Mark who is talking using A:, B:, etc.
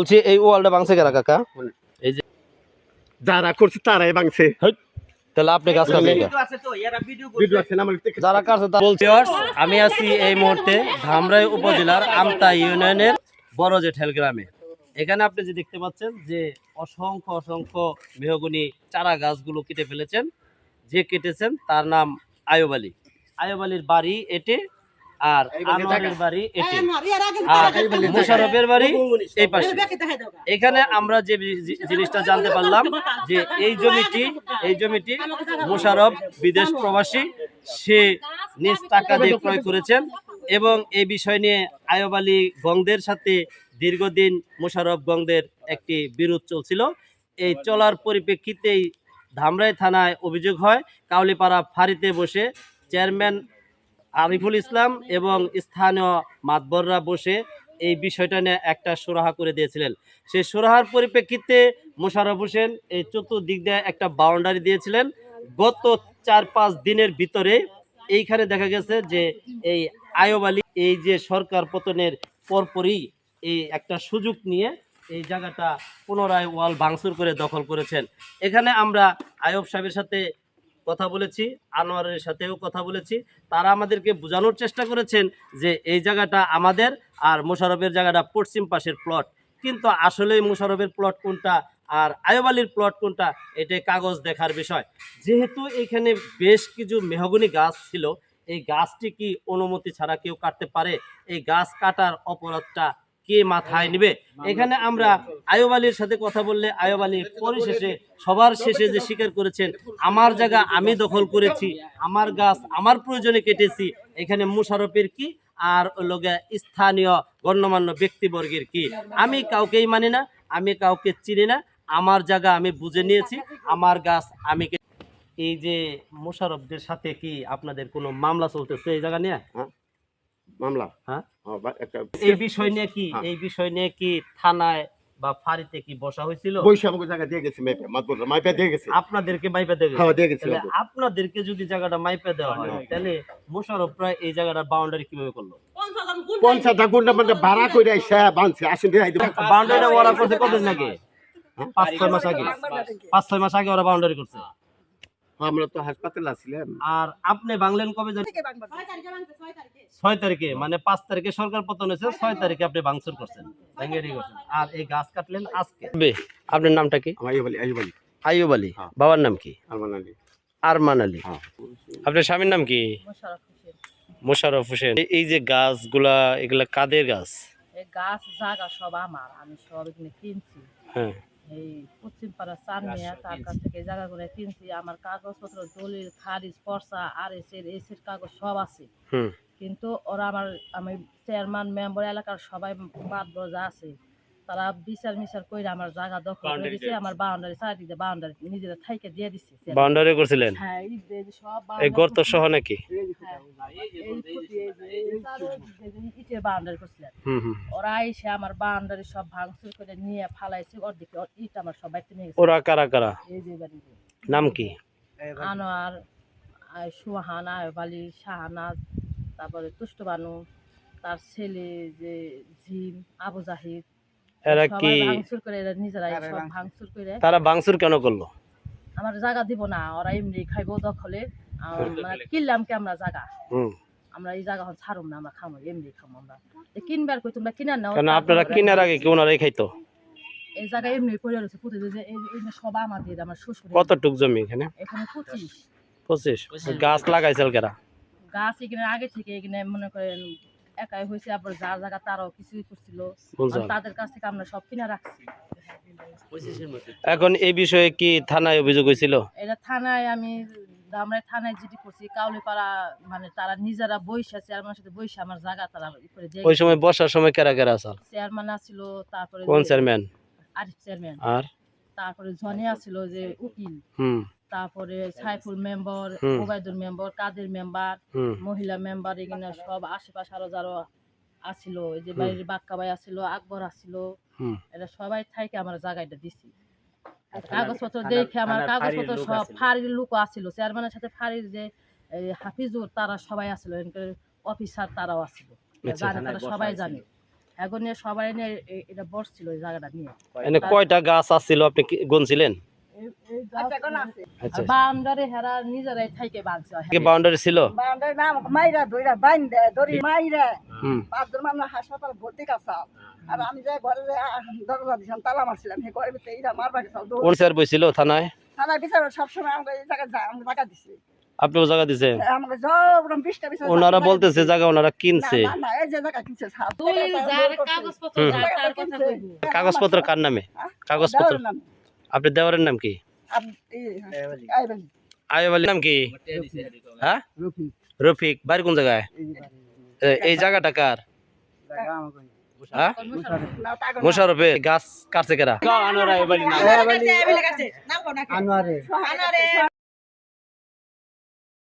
A: বলছি এই ওয়ালটা ভাঙছে কারা কাকা?
B: যারা করছে তারাই ভাঙছে।
A: তাহলে আপনি কাজ যারা বলছি আমি আছি এই মুহূর্তে ধামরাই উপজেলার আমতা ইউনিয়নের বড় জেঠেল গ্রামে। এখানে আপনি যে দেখতে পাচ্ছেন যে অসংখ্য অসংখ্য মেহগুনি চারা গাছগুলো কেটে ফেলেছেন। যে কেটেছেন তার নাম আয়ুব আলী। আয়ুব আলীর বাড়ি এটে আর আনোয়ারের বাড়ি এটে। আর মুশারফের বাড়ি এই পাশে। এখানে আমরা যে জিনিসটা জানতে পারলাম যে এই জমিটি এই জমিটি মোশারফ বিদেশ প্রবাসী সে নিজ টাকা দিয়ে ক্রয় করেছেন এবং এই বিষয় নিয়ে আয়ব আলী গংদের সাথে দীর্ঘদিন মোশারফ গংদের একটি বিরোধ চলছিল। এই চলার পরিপ্রেক্ষিতেই ধামরাই থানায় অভিযোগ হয় কাউলিপাড়া ফাঁড়িতে বসে চেয়ারম্যান আরিফুল ইসলাম এবং স্থানীয় মাতবররা বসে এই বিষয়টা নিয়ে একটা সুরাহা করে দিয়েছিলেন। সেই সুরাহার পরিপ্রেক্ষিতে মোশাররফ হোসেন এই চতুর্দিক দিয়ে একটা বাউন্ডারি দিয়েছিলেন। গত চার পাঁচ দিনের ভিতরে এইখানে দেখা গেছে যে এই আয়ব আলী এই যে সরকার পতনের পরপরই এই একটা সুযোগ নিয়ে এই জায়গাটা পুনরায় ওয়াল ভাঙচুর করে দখল করেছেন। এখানে আমরা আয়ব সাহেবের সাথে কথা বলেছি, আনোয়ারের সাথেও কথা বলেছি। তারা আমাদেরকে বোঝানোর চেষ্টা করেছেন যে এই জায়গাটা আমাদের আর মোশারফের জায়গাটা পশ্চিম পাশের প্লট কিন্তু আসলেই মোশারফের প্লট কোনটা আর আয়ব আলীর প্লট কোনটা, এটাই কাগজ দেখার বিষয়। যেহেতু এখানে বেশ কিছু মেহগনি গাছ ছিল, এই গাছটি কি অনুমতি ছাড়া কেউ কাটতে পারে? এই গাছ কাটার অপরাধটা কে মাথায় নেবে? এখানে আমরা আয়ব আলীর সাথে কথা বললে আয়ব আলী পরিশেষে সবার শেষে যে স্বীকার করেছেন, আমার জায়গা আমি দখল করেছি, আমার গাছ আমার প্রয়োজনে কেটেছি, এখানে মুশারফের কি? আর লোকে স্থানীয় গণ্যমান্য ব্যক্তিবর্গের কি? আমি কাউকেই মানি না, আমি কাউকে চিনি না, আমার জায়গা আমি বুঝে নিয়েছি, আমার গাছ আমি এই যে মোশারফদের সাথে কি আপনাদের কোনো মামলা চলতেছে এই জায়গা নিয়ে?
B: মামলা?
A: হ্যাঁ?
B: একটা
A: এই বিষয় নিয়ে কি
B: হ্যাঁ।
A: এই বিষয় নিয়ে কি থানায় বা ফাঁড়িতে কি বসা হয়েছিল?
B: বৈশা আমাকে জায়গা দিয়ে গেছে মেপে মাতবর মাইপে দিয়ে গেছে।
A: আপনাদেরকে মাইপা দেবে
B: হ্যাঁ দিয়ে গেছে
A: আপনাদেরকে যদি জায়গাটা মাইপা দেওয়া হয় তাহলে মোশারফ প্রায় এই জায়গাটার বাউন্ডারি কীভাবে করল?
B: পঞ্চাশটা গুন্ডা মানে ভাড়া করে আইসা বানছে আসেন দিয়ে
A: বাউন্ডারিটা ওরা করছে কতদিন আগে? পাঁচ ছয় মাস আগে। পাঁচ ছয় মাস আগে। ওরা বাউন্ডারি করছে।
B: আমরা তো হাসপাতালে আসছিলাম
A: আর আপনি বাংলেন কবে ছয় তারিখে মানে পাঁচ তারিখে সরকার পতন হয়েছে ছয় তারিখে আপনি ভাঙচুর করছেন করছেন। আর এই গাছ কাটলেন আজকে? আপনার নামটা কি?
B: বলি এই বলি
A: আলী।
B: হ্যাঁ।
A: বাবার নাম কি?
B: আমার নানি
A: আরমান আলী।
B: হ্যাঁ।
A: আপনার স্বামীর নাম কি? মোশাররফ হোসেন। এই- এই যে গাছগুলা এগুলা কাদের গাছ?
C: গাছ জাগা সব আমার আমি সব এখানে কিনছি।
A: হ্যাঁ।
C: এই পশ্চিম পাড়া চার মেয়া তার কাছ থেকে জায়গাগুলো কিনছি। আমার কাগজপত্র দলিল খারিজ পর্সা আর এসের এসের কাগজ সব আছে। কিন্তু ওরা আমার আমি চেয়ারম্যান মেম্বার এলাকার সবাই বাদ যা আছে। তারা বিচার মিচার করে আমার জায়গা দখল করে দিছে আমার বাউন্ডারি চারিদিকে বাউন্ডারি নিজেরা থাইকে দিয়ে দিছে
A: বাউন্ডারি করছিলেন?
C: হ্যাঁ এই সব
A: এই গর্ত সহ নাকি?
C: হ্যাঁ, ইটের বাউন্ডারি করছিলেন। ওরা এসে আমার বাউন্ডারি সব ভাঙচুর করে নিয়ে ফালাইছে ওর দিকে ওর ইট আমার সব বাইতে নিয়ে গেছে।
A: ওরা কারা কারা?
C: এই যে
A: নাম কি?
C: আনোয়ার সুহান আয়বালি শাহানাজ তারপরে তুষ্টবানু তার ছেলে যে জিম আবু জাহিদ
A: এরা কি?
C: ভাঙচুর করে এরা নিজেরাই সব ভাঙচুর। করে।
A: তারা ভাঙচুর কেন করল?
C: আমার জায়গা দিব না ওরা এমনি খাইবো দখলে। মানে কিনলাম কি আমরা জায়গা? আমরা এই জায়গা ছাড়ুম না আমরা খামো এমনি খামো আমরা। কিনবার কই তোমরা কিনার
A: কেন আপনারা কিনার আগে কি ওনারাই খাইতো?
C: এই জায়গা এমনি পড়ে রয়েছে যে এই সব আমাদের আমার শ্বশুর
A: কতটুক জমি এখানে?
C: এখানে পঁচিশ।
A: পঁচিশ। গাছ লাগাইছিল কেরা?
C: গাছ এখানে আগে থেকে এখানে মনে করেন একাই হয়েছে আবার যার জায়গা তারাও কিছুই করছিল। তাদের কাছ থেকে আমরা সব কিনে রাখছি।
A: এখন এই বিষয়ে কি থানায় অভিযোগ হয়েছিল?
C: এটা থানায় আমি আমরা থানায় জিডি করছি কাউলিপাড়া মানে তারা নিজেরা বৈশা চেয়ারম্যানের সাথে বৈশা আমার জায়গা তারা
A: ওই সময় বসার সময় কেরা কেরা আসাল
C: চেয়ারম্যান আছিল তারপরে
A: কোন চেয়ারম্যান?
C: আরিফ চেয়ারম্যান।
A: আর?
C: তারপরে জনি আছিল যে উকিল।
A: হুম।
C: তারপরে Saiful member Obaidul member Kader member মহিলা মেম্বার এখানে সব আশেপাশে আরও যারা আসিল এই যে। বাড়ির বাক্কা ভাই আসিল আকবর আসিল এরা সবাই থাইকে আমার জায়গাটা দিছি। কাগজপত্র দেখে আমার কাগজপত্র সব ফাঁড়ির লোক আসিল চেয়ারম্যানের সাথে ফাঁড়ির যে হাফিজুর তারা সবাই আসিল অফিসার তারাও আসিল
A: আচ্ছা।
C: জানে তারা সবাই জানে। এখন সবাই নিয়ে এটা বসছিল ওই জায়গাটা নিয়ে।
A: কয়টা গাছ আসছিল আপনি গুনছিলেন?
C: গাছ-
A: আচ্ছা
C: আর বাউন্ডারি হেরা নিজেরাই থাইকে বাঁধছে
A: বাউন্ডারি ছিল?
D: বাউন্ডারি নাম মাইরা ধইরা বাইন দে দড়ি মাইরা। পাঁচজন মানুষ হাসপাতাল ভর্তি কাছা আর আমি যে ঘরে দরজা দিছিলাম তালা মারছিলাম সেই ঘরের ভিতরে এইরা মারবা গেছাল
A: কোন স্যার বইছিল থানায়?
D: থানা বিচার সবসময় এই
A: আপনিও জায়গা ওনারা বলতেছে জায়গা ওনারা কিনছে।
D: না না
C: কাগজপত্র
A: কার নামে? কাগজপত্র। আপনার দেওয়ারের নাম কি? আয়ব আলীর নাম কি? হ্যাঁ? রফিক। বাড়ি কোন জায়গায়? এ- এই জায়গাটা কার? হ্যাঁ? মোশারফে গাছ কাটছে কেরা?